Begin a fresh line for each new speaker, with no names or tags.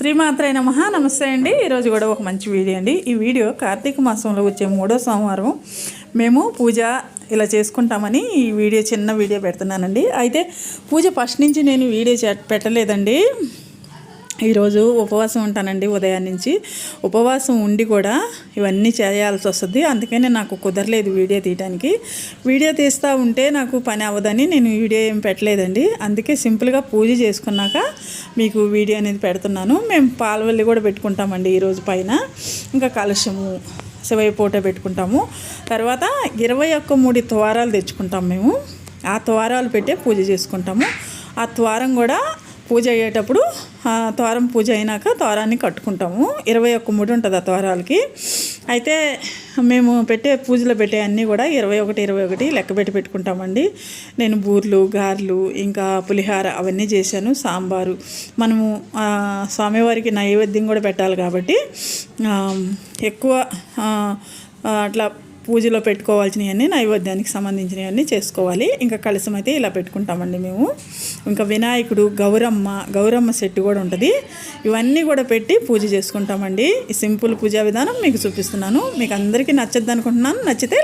శ్రీమాత్రే నమ. నమస్తే అండి. ఈరోజు కూడా ఒక మంచి వీడియో అండి. ఈ వీడియో కార్తీక మాసంలో వచ్చే మూడో సోమవారం మేము పూజ ఇలా చేసుకుంటామని ఈ వీడియో చిన్న వీడియో పెడుతున్నానండి. అయితే పూజ ఫస్ట్ నుంచి నేను వీడియో పెట్టలేదండి. ఈరోజు ఉపవాసం ఉంటానండి ఉదయం నుంచి. ఉపవాసం ఉండి కూడా ఇవన్నీ చేయాల్సి వస్తుంది. అందుకనే నాకు కుదరలేదు వీడియో తీయడానికి వీడియో తీస్తూ ఉంటే నాకు పని అవ్వదని నేను వీడియో ఏం పెట్టలేదండి. అందుకే సింపుల్గా పూజ చేసుకున్నాక మీకు వీడియో అనేది పెడుతున్నాను. మేము పాలవల్లి కూడా పెట్టుకుంటామండి ఈరోజు పైన. ఇంకా కలశము శివయ్య పూట పెట్టుకుంటాము. తర్వాత ఇరవై ఒక్క మూడు త్వారాలు తెచ్చుకుంటాం మేము. ఆ త్వారాలు పెట్టే పూజ చేసుకుంటాము. ఆ ద్వారం కూడా పూజ అయ్యేటప్పుడు తోరం పూజ అయినాక తోరాన్ని కట్టుకుంటాము. ఇరవై ఒక్క ముడి ఉంటుంది ఆ తోరాలకి అయితే మేము పెట్టే పూజలో పెట్టే అన్నీ కూడా ఇరవై ఒకటి ఇరవై ఒకటి లెక్క పెట్టి పెట్టుకుంటామండి. నేను బూర్లు గారెలు ఇంకా పులిహార అవన్నీ చేశాను సాంబారు. మనము స్వామివారికి నైవేద్యం కూడా పెట్టాలి కాబట్టి ఎక్కువ అట్లా పూజలో పెట్టుకోవాల్సినవన్నీ నైవేద్యానికి సంబంధించినవన్నీ చేసుకోవాలి. ఇంకా కలసం అయితే ఇలా పెట్టుకుంటామండి మేము. ఇంకా వినాయకుడు గౌరమ్మ గౌరమ్మ సెట్టు కూడా ఉంటుంది. ఇవన్నీ కూడా పెట్టి పూజ చేసుకుంటామండి. ఈ సింపుల్ పూజా విధానం మీకు చూపిస్తున్నాను. మీకు అందరికీ నచ్చద్దు అనుకుంటున్నాను నచ్చితే